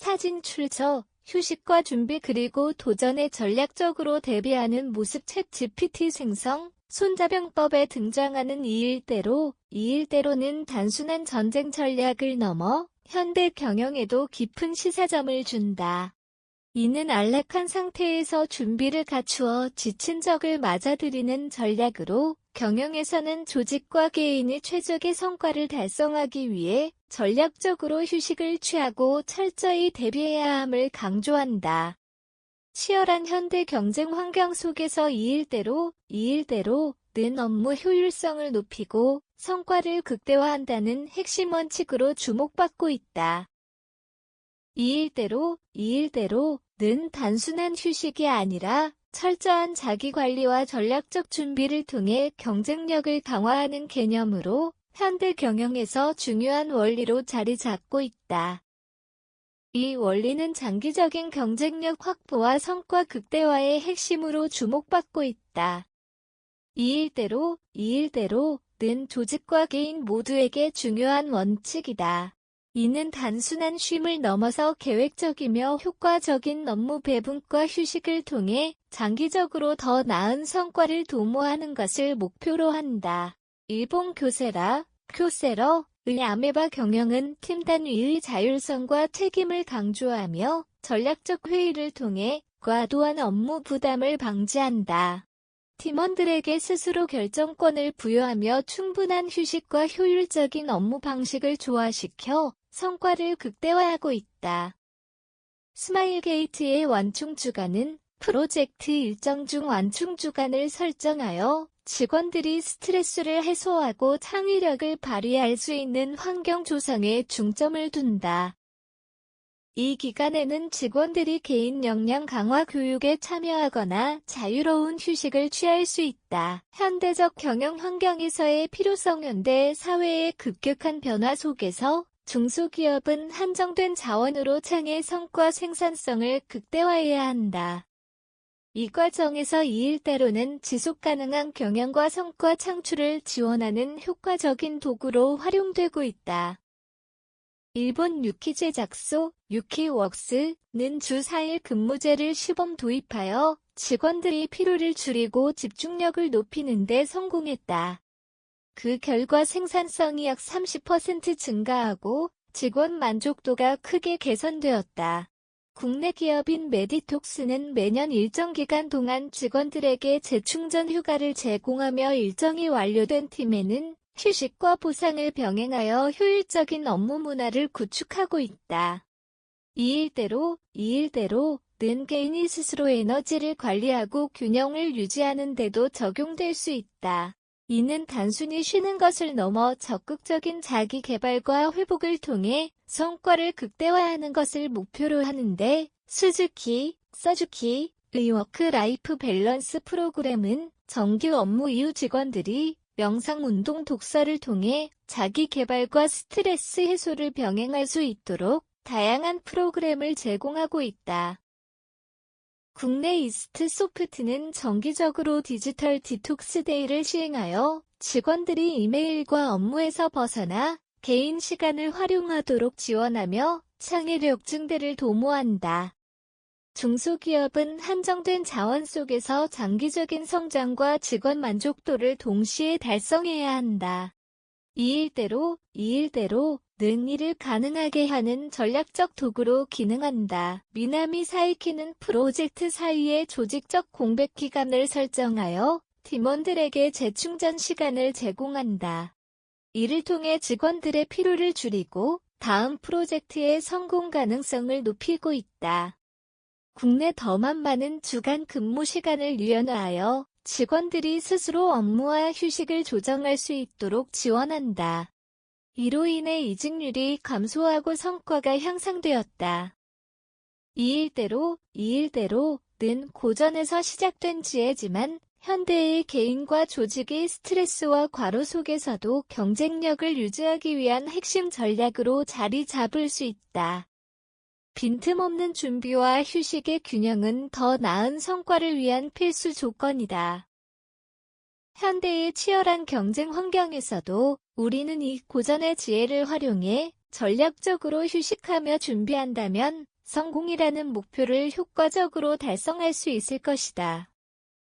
사진 출처, 휴식과 준비 그리고 도전에 전략적으로 대비하는 모습 챗 GPT 생성, 손자병법에 등장하는 이 일대로, 이 일대로는 단순한 전쟁 전략을 넘어 현대 경영에도 깊은 시사점을 준다. 이는 안락한 상태에서 준비를 갖추어 지친 적을 맞아들이는 전략으로 경영에서는 조직과 개인이 최적의 성과를 달성하기 위해 전략적으로 휴식을 취하고 철저히 대비해야 함을 강조한다. 치열한 현대 경쟁 환경 속에서 이 일대로, 이 일대로 는 업무 효율성을 높이고 성과를 극대화한다는 핵심 원칙으로 주목받고 있다. 이 일대로, 이 일대로 는 단순한 휴식이 아니라 철저한 자기관리와 전략적 준비를 통해 경쟁력을 강화하는 개념으로 현대 경영에서 중요한 원리로 자리 잡고 있다. 이 원리는 장기적인 경쟁력 확보와 성과 극대화의 핵심으로 주목받고 있다. 이 일대로, 이 일대로는 조직과 개인 모두에게 중요한 원칙이다. 이는 단순한 쉼을 넘어서 계획적이며 효과적인 업무 배분과 휴식을 통해 장기적으로 더 나은 성과를 도모하는 것을 목표로 한다. 일본 교세라, 교세러 의 아메바 경영은 팀 단위의 자율성과 책임을 강조하며 전략적 회의를 통해 과도한 업무 부담을 방지한다. 팀원들에게 스스로 결정권을 부여하며 충분한 휴식과 효율적인 업무 방식을 조화시켜 성과를 극대화하고 있다. 스마일게이트의 완충 주간은 프로젝트 일정 중 완충 주간을 설정하여 직원들이 스트레스를 해소하고 창의력을 발휘할 수 있는 환경 조성에 중점을 둔다. 이 기간에는 직원들이 개인 역량 강화 교육에 참여하거나 자유로운 휴식을 취할 수 있다. 현대적 경영 환경에서의 필요성 현대 사회의 급격한 변화 속에서 중소기업은 한정된 자원으로 창의 성과 생산성을 극대화해야 한다. 이 과정에서 이 일대로는 지속 가능한 경영과 성과 창출을 지원하는 효과적인 도구로 활용되고 있다. 일본 유키 제작소 유키웍스는 주 4일 근무제를 시범 도입하여 직원들이 피로를 줄이고 집중력을 높이는 데 성공했다. 그 결과 생산성이 약 30% 증가하고 직원 만족도가 크게 개선되었다. 국내 기업인 메디톡스는 매년 일정 기간 동안 직원들에게 재충전 휴가를 제공하며 일정이 완료된 팀에는 휴식과 보상을 병행하여 효율적인 업무 문화를 구축하고 있다. 이 일대로, 이 일대로 는 개인이 스스로 에너지를 관리하고 균형을 유지하는 데도 적용될 수 있다. 이는 단순히 쉬는 것을 넘어 적극적인 자기 개발과 회복을 통해 성과를 극대화하는 것을 목표로 하는데 스즈키, 서주키 의 워크 라이프 밸런스 프로그램은 정규 업무 이후 직원들이 명상, 운동, 독서를 통해 자기 개발과 스트레스 해소를 병행할 수 있도록 다양한 프로그램을 제공하고 있다. 국내 이스트 소프트는 정기적으로 디지털 디톡스 데이를 시행하여 직원들이 이메일과 업무에서 벗어나 개인 시간을 활용하도록 지원하며 창의력 증대를 도모한다. 중소기업은 한정된 자원 속에서 장기적인 성장과 직원 만족도를 동시에 달성해야 한다. 이 일대로, 이 일대로 는 일을 가능하게 하는 전략적 도구로 기능한다. 미나미 사이키는 프로젝트 사이에 조직적 공백 기간을 설정하여 팀원들에게 재충전 시간을 제공한다. 이를 통해 직원들의 피로를 줄이고 다음 프로젝트의 성공 가능성을 높이고 있다. 국내 더만 많은 주간 근무 시간을 유연화하여 직원들이 스스로 업무와 휴식을 조정할 수 있도록 지원한다. 이로 인해 이직률이 감소하고 성과가 향상되었다. 이 일대로, 이 일대로 는 고전에서 시작된 지혜지만 현대의 개인과 조직의 스트레스와 과로 속에서도 경쟁력을 유지하기 위한 핵심 전략으로 자리 잡을 수 있다. 빈틈없는 준비와 휴식의 균형은 더 나은 성과를 위한 필수 조건이다. 현대의 치열한 경쟁 환경에서도 우리는 이 고전의 지혜를 활용해 전략적으로 휴식하며 준비한다면 성공이라는 목표를 효과적으로 달성할 수 있을 것이다.